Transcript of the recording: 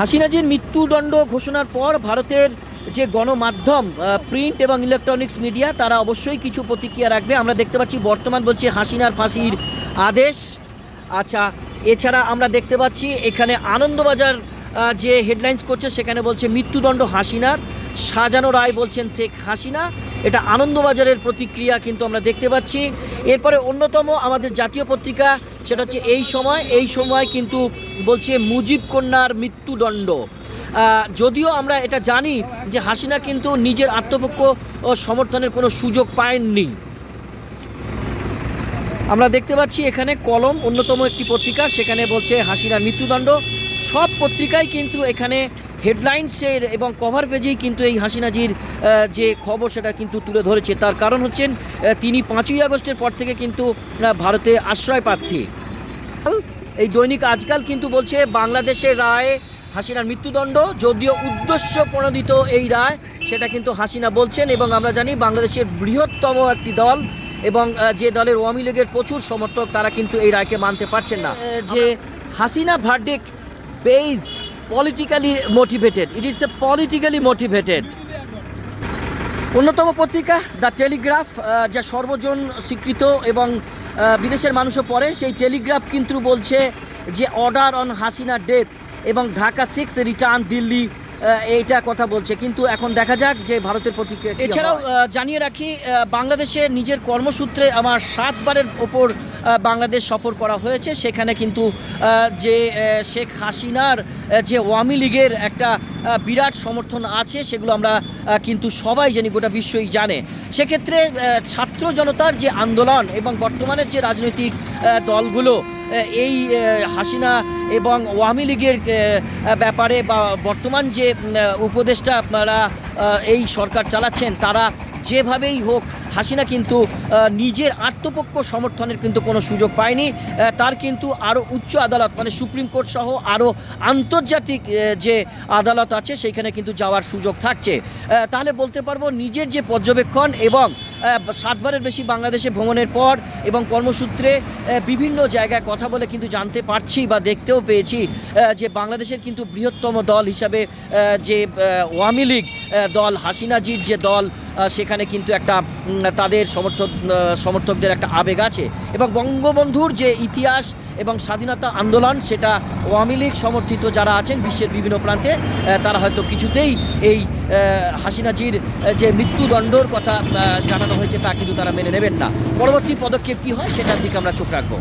হাসিনাজির মৃত্যুদণ্ড ঘোষণার পর ভারতের যে গণমাধ্যম প্রিন্ট এবং ইলেকট্রনিক্স মিডিয়া তারা অবশ্যই কিছু প্রতিক্রিয়া রাখবে। আমরা দেখতে পাচ্ছি, বর্তমান বলছে হাসিনার ফাঁসির আদেশ। আচ্ছা এছাড়া আমরা দেখতে পাচ্ছি, এখানে আনন্দবাজার যে হেডলাইন্স করছে, সেখানে বলছে মৃত্যুদণ্ড হাসিনার। সাজানো রায় বলছেন শেখ হাসিনা। এটা আনন্দবাজারের প্রতিক্রিয়া কিন্তু আমরা দেখতে পাচ্ছি। এরপরে অন্যতম আমাদের জাতীয় পত্রিকা সেটা হচ্ছে এই সময় এই সময় কিন্তু বলছে মুজিব কন্যার মৃত্যুদণ্ড। যদিও আমরা এটা জানি যে হাসিনা কিন্তু নিজের আত্মপক্ষ ও সমর্থনের কোনো সুযোগ পায়নি। আমরা দেখতে পাচ্ছি এখানে কলম, অন্যতম একটি পত্রিকা, সেখানে বলছে হাসিনার মৃত্যুদণ্ড। সব পত্রিকায় কিন্তু এখানে হেডলাইন্সের এবং কভার পেজেই কিন্তু এই হাসিনাজির যে খবর সেটা কিন্তু তুলে ধরেছে। তার কারণ হচ্ছেন তিনি পাঁচই আগস্টের পর থেকে কিন্তু ভারতে আশ্রয় প্রার্থী। এই দৈনিক আজকাল কিন্তু বলছে বাংলাদেশের রায় হাসিনার মৃত্যুদণ্ড যদিও উদ্দেশ্য প্রণোদিত এই রায় সেটা কিন্তু হাসিনা বলছেন এবং আমরা জানি বাংলাদেশের বৃহত্তম একটি দল এবং যে দলের আওয়ামী লীগের প্রচুর সমর্থক তারা কিন্তু এই রায়কে মানতে পারছেন না। যে Hasina verdict based politically motivated it is a politically motivated অন্যতম পত্রিকা দ্য টেলিগ্রাফ যা সর্বজন স্বীকৃত এবং বিদেশের মানুষও পড়ে সেই টেলিগ্রাফ কিন্তু বলছে যে অর্ডার অন হাসিনা ডেথ এবং ঢাকা সিক্স রিটার্ন দিল্লি এইটা কথা বলছে। কিন্তু এখন দেখা যাক যে ভারতের প্রতিক্রিয়া এছাড়াও জানিয়ে রাখি বাংলাদেশে নিজের কর্মসূত্রে আমার সাতবারের ওপর বাংলাদেশ সফর করা হয়েছে। সেখানে কিন্তু যে শেখ হাসিনার যে আওয়ামী লীগের একটা বিরাট সমর্থন আছে, সেগুলো আমরা কিন্তু সবাই জানি, গোটা বিশ্বই জানে। সেক্ষেত্রে ছাত্র জনতার যে আন্দোলন এবং বর্তমানের যে রাজনৈতিক দলগুলো এই হাসিনা এবং আওয়ামী লীগের ব্যাপারে বা বর্তমান যে উপদেষ্টা আপনারা এই সরকার চালাচ্ছেন, তারা যেভাবেই হোক হাসিনা কিন্তু নিজের আত্মপক্ষ সমর্থনের কিন্তু কোনো সুযোগ পায়নি। তার কিন্তু আরও উচ্চ আদালত মানে সুপ্রিম কোর্ট সহ আরও আন্তর্জাতিক যে আদালত আছে, সেইখানে কিন্তু যাওয়ার সুযোগ থাকছে। তাহলে বলতে পারব, নিজের যে পর্যবেক্ষণ এবং সাতবারের বেশি বাংলাদেশে ভ্রমণের পর এবং কর্মসূত্রে বিভিন্ন জায়গায় কথা বলে কিন্তু জানতে পারছি বা দেখতেও পেয়েছি যে বাংলাদেশের কিন্তু বৃহত্তম দল হিসাবে যে ওয়ামী লীগ দল, হাসিনাজির যে দল সেখানে কিন্তু একটা তাদের সমর্থক সমর্থকদের একটা আবেগ আছে। এবং বঙ্গবন্ধুর যে ইতিহাস এবং স্বাধীনতা আন্দোলন, সেটা আওয়ামী লীগ সমর্থিত যারা আছেন বিশ্বের বিভিন্ন প্রান্তে তারা হয়তো কিছুতেই এই হাসিনাজির যে মৃত্যুদণ্ডর কথা জানানো হয়েছে, তা কিন্তু তারা মেনে নেবেন না। পরবর্তী পদক্ষেপ কী হয়, সেটার দিকে আমরা চোখ রাখব।